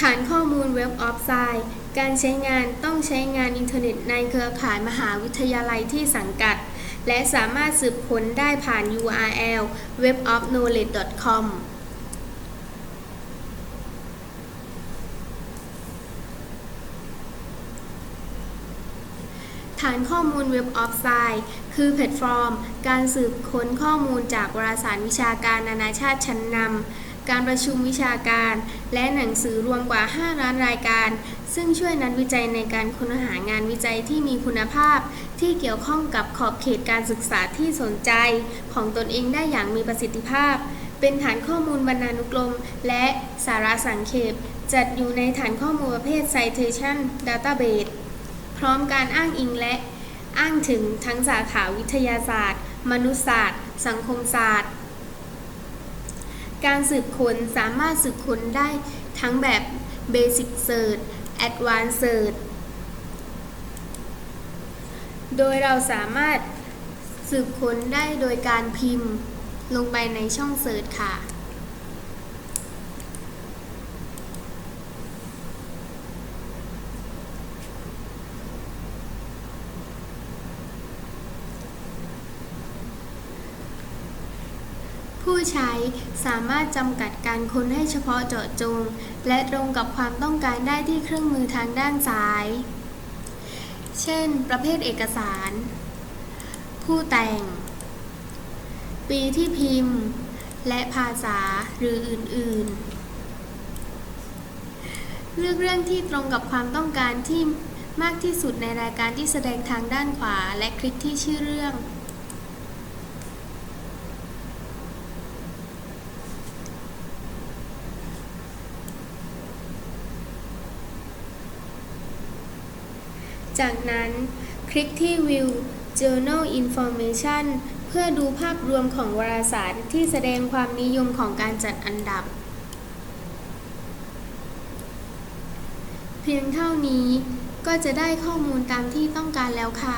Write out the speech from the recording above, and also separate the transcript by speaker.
Speaker 1: ฐานข้อมูลเว็บออฟไซด์การใช้งานต้องใช้งานอินเทอร์เน็ตในเครือข่ายมหาวิทยาลัยที่สังกัด และสามารถสืบค้นได้ผ่าน URL webofknowledge.com ฐานข้อมูลเว็บออฟไซด์คือแพลตฟอร์ม การสืบค้นข้อมูลจากวารสารวิชาการนานาชาติชั้นนำ การประชุมวิชาการ และหนังสือรวมกว่า 5 ล้านรายการ ซึ่งช่วยนักวิจัยในการค้นหางานวิจัยที่มีคุณภาพ ที่เกี่ยวข้องกับขอบเขตการศึกษาที่สนใจ ของตนเองได้อย่างมีประสิทธิภาพ เป็นฐานข้อมูลบรรณานุกรม และสาระสังเขปจัดอยู่ในฐานข้อมูลประเภท Citation Database พร้อมการอ้างอิงและอ้างถึงทั้งสาขาวิทยาศาสตร์ มนุษยศาสตร์ สังคมศาสตร์ การสืบค้นสามารถสืบค้นได้ทั้งแบบ Basic Search Advanced Search โดยเราสามารถสืบค้นได้โดยการพิมพ์ลงไปในช่องเสิร์ชค่ะ ผู้ใช้สามารถจำกัดการค้นให้เฉพาะเจาะจง และตรงกับความต้องการได้ที่เครื่องมือทางด้านซ้าย เช่น ประเภทเอกสาร ผู้แต่ง ปีที่พิมพ์ และภาษาหรืออื่น ๆ เลือกเรื่องที่ตรงกับความต้องการที่มากที่สุดในรายการที่แสดงทางด้านขวา และคลิกที่ชื่อเรื่อง จากนั้นคลิกที่ View Journal Information เพื่อดูภาพรวมของวารสารที่แสดงความนิยมของการจัดอันดับ เพียงเท่านี้ก็จะได้ข้อมูลตามที่ต้องการแล้วค่ะ